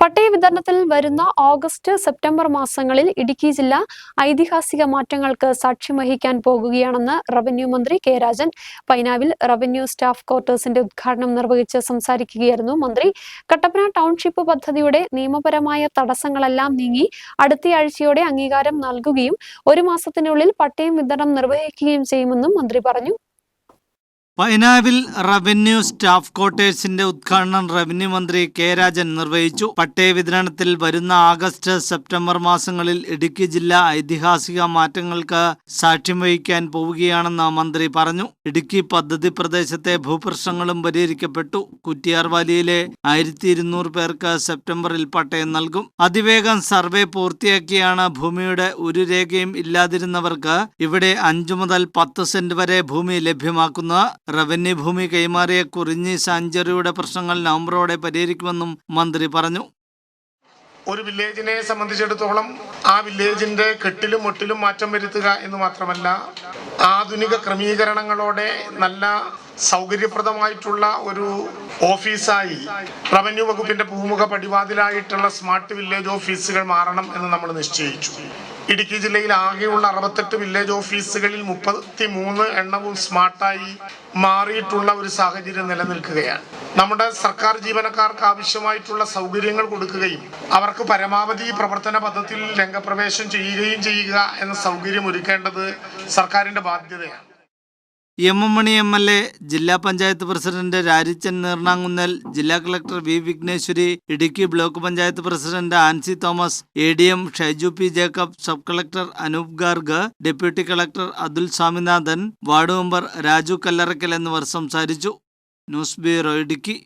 പട്ടയ വിതരണത്തിൽ വരുന്ന August September മാസങ്ങളിൽ ഇടുക്കി ജില്ല ഐതിഹാസിക മാറ്റങ്ങൾക്ക് സാക്ഷ്യം വഹിക്കാൻ പോകുകയാണെന്ന് റവന്യൂ മന്ത്രി കെ രാജൻ. പൈനാവിൽ റവന്യൂ സ്റ്റാഫ് ക്വാർട്ടേഴ്സിന്റെ ഉദ്ഘാടനം നിർവഹിച്ച് സംസാരിക്കുകയായിരുന്നു മന്ത്രി. കട്ടപ്പന ടൗൺഷിപ്പ് പദ്ധതിയുടെ നിയമപരമായ തടസ്സങ്ങളെല്ലാം നീങ്ങി അടുത്തയാഴ്ചയോടെ അംഗീകാരം നൽകുകയും ഒരു മാസത്തിനുള്ളിൽ പട്ടയം വിതരണം നിർവഹിക്കുകയും ചെയ്യുമെന്നും മന്ത്രി പറഞ്ഞു. പൈനാവിൽ റവന്യൂ സ്റ്റാഫ് ക്വാർട്ടേഴ്സിന്റെ ഉദ്ഘാടനം റവന്യൂ മന്ത്രി കെ രാജൻ നിർവഹിച്ചു. പട്ടയ വിതരണത്തിൽ വരുന്ന ആഗസ്റ്റ് സെപ്റ്റംബർ മാസങ്ങളിൽ ഇടുക്കി ജില്ല ഐതിഹാസിക മാറ്റങ്ങൾക്ക് സാക്ഷ്യം വഹിക്കാൻ പോവുകയാണെന്ന് മന്ത്രി പറഞ്ഞു. ഇടുക്കി പദ്ധതി പ്രദേശത്തെ ഭൂപ്രശ്നങ്ങളും പരിഹരിക്കപ്പെട്ടു. കുറ്റിയാർവാലിയിലെ ആയിരത്തി ഇരുന്നൂറ് പേർക്ക് സെപ്റ്റംബറിൽ പട്ടയം നൽകും. അതിവേഗം സർവേ പൂർത്തിയാക്കിയാണ് ഭൂമിയുടെ ഒരു രേഖയും ഇല്ലാതിരുന്നവർക്ക് ഇവിടെ അഞ്ചു മുതൽ പത്ത് സെന്റ് വരെ ഭൂമി ലഭ്യമാക്കുന്നത്. റവന്യൂ ഭൂമി കൈമാറിയ കുറിഞ്ഞി സാഞ്ചുറിയുടെ പ്രശ്നങ്ങൾ നവംബറോടെ പരിഹരിക്കുമെന്നും മന്ത്രി പറഞ്ഞു. ഒരു വില്ലേജിനെ സംബന്ധിച്ചിടത്തോളം ആ വില്ലേജിന്റെ കെട്ടിലും മുട്ടിലും മാറ്റം വരുത്തുക എന്ന് മാത്രമല്ല ആധുനിക ക്രമീകരണങ്ങളോടെ നല്ല സൗകര്യപ്രദമായിട്ടുള്ള ഒരു ഓഫീസായി റവന്യൂ വകുപ്പിന്റെ പൂമുഖ പടിവാതിലായിട്ടുള്ള സ്മാർട്ട് വില്ലേജ് ഓഫീസുകൾ മാറണം എന്ന് നമ്മൾ നിശ്ചയിച്ചു. ഇടുക്കി ജില്ലയിൽ ആകെയുള്ള അറുപത്തെട്ട് വില്ലേജ് ഓഫീസുകളിൽ മുപ്പത്തി മൂന്ന് എണ്ണവും സ്മാർട്ടായി മാറിയിട്ടുള്ള ഒരു സാഹചര്യം നിലനിൽക്കുകയാണ്. നമ്മുടെ സർക്കാർ ജീവനക്കാർക്ക് ആവശ്യമായിട്ടുള്ള സൗകര്യങ്ങൾ കൊടുക്കുകയും അവർക്ക് പരമാവധി പ്രവർത്തന പദ്ധതിയിൽ രംഗപ്രവേശം ചെയ്യുകയും ചെയ്യുക എന്ന സൗകര്യം ഒരുക്കേണ്ടത് സർക്കാരിന്റെ ബാധ്യതയാണ്. M M Mani M L A ജില്ലാ പഞ്ചായത്ത് പ്രസിഡന്റ് രാരിച്ചൻ നീർണാങ്കുന്നൽ ജില്ലാ collector V Vigneshwari Idukki block panchayat president Ancy Thomas A D M Shaiju P Jacob sub collector Anoop Garg deputy collector Athul Swaminathan ward member Raju Kallarackal എന്നിവർ സംസാരിച്ചു. News bureau Idukki.